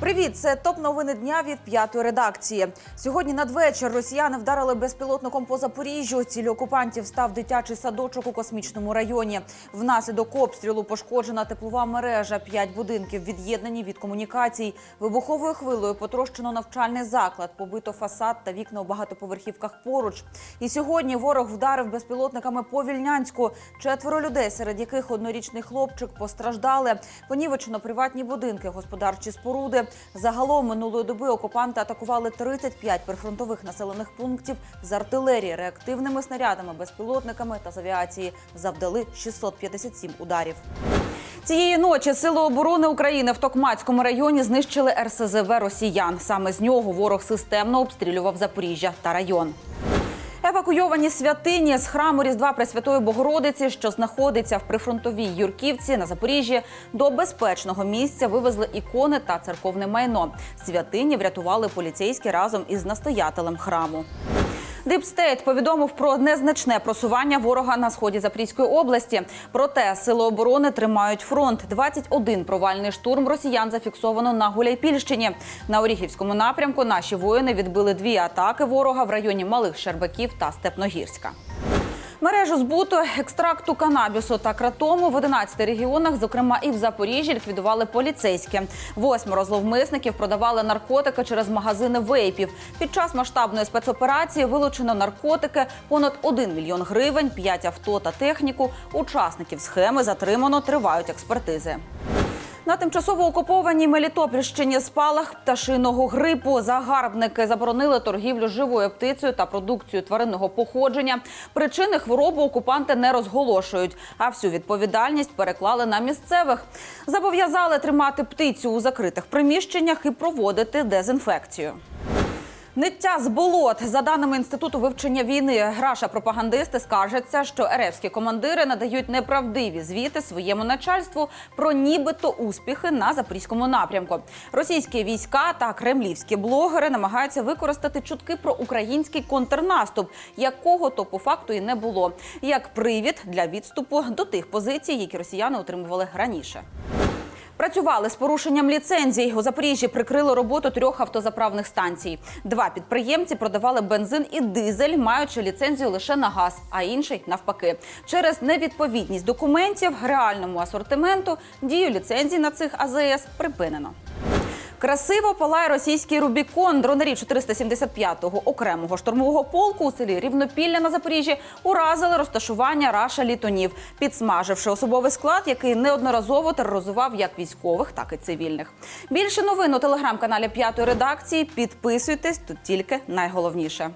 Привіт, це топ новини дня від п'ятої редакції. Сьогодні надвечір росіяни вдарили безпілотником по Запоріжжю. Цілі окупантів став дитячий садочок у космічному районі. Внаслідок обстрілу пошкоджена теплова мережа. П'ять будинків від'єднані від комунікацій. Вибуховою хвилою потрощено навчальний заклад, побито фасад та вікна у багатоповерхівках поруч. І сьогодні ворог вдарив безпілотниками по Вільнянську. Четверо людей, серед яких однорічний хлопчик, постраждали. Понівечено приватні будинки, господарчі споруди. Загалом минулої доби окупанти атакували 35 прифронтових населених пунктів з артилерії, реактивними снарядами, безпілотниками та з авіації. Завдали 657 ударів. Цієї ночі Сили оборони України в Токмацькому районі знищили РСЗВ росіян. Саме з нього ворог системно обстрілював Запоріжжя та район. Евакуйовані святині з храму Різдва Пресвятої Богородиці, що знаходиться в прифронтовій Юрківці на Запоріжжі, до безпечного місця вивезли ікони та церковне майно. Святині врятували поліцейські разом із настоятелем храму. Дипстейт повідомив про незначне просування ворога на сході Запорізької області. Проте сили оборони тримають фронт. 21 провальний штурм росіян зафіксовано на Гуляйпільщині. На Оріхівському напрямку наші воїни відбили дві атаки ворога в районі Малих Щербаків та Степногірська. Мережу збуту екстракту канабісу та кратому в 11 регіонах, зокрема і в Запоріжжі, ліквідували поліцейські. Восьмеро зловмисників продавали наркотики через магазини вейпів. Під час масштабної спецоперації вилучено наркотики, понад 1 мільйон гривень, 5 авто та техніку. Учасників схеми затримано, тривають експертизи. На тимчасово окупованій Мелітопольщині спалах пташиного грипу. Загарбники заборонили торгівлю живою птицею та продукцією тваринного походження. Причини хвороби окупанти не розголошують, а всю відповідальність переклали на місцевих. Зобов'язали тримати птицю у закритих приміщеннях і проводити дезінфекцію. Ниття з болот за даними інституту вивчення війни, граша пропагандисти скаржаться, що еревські командири надають неправдиві звіти своєму начальству про нібито успіхи на запорізькому напрямку. Російські війська та кремлівські блогери намагаються використати чутки про український контрнаступ, якого то по факту і не було, як привід для відступу до тих позицій, які росіяни отримували раніше. Працювали з порушенням ліцензій. У Запоріжжі прикрили роботу трьох автозаправних станцій. Два підприємці продавали бензин і дизель, маючи ліцензію лише на газ, а інший навпаки. Через невідповідність документів реальному асортименту дію ліцензій на цих АЗС припинено. Красиво палає російський Рубікон. Дронарі 475-го окремого штурмового полку у селі Рівнопілля на Запоріжжі уразили розташування раша літонів, підсмаживши особовий склад, який неодноразово тероризував як військових, так і цивільних. Більше новин у телеграм-каналі п'ятої редакції. Підписуйтесь тут тільки найголовніше.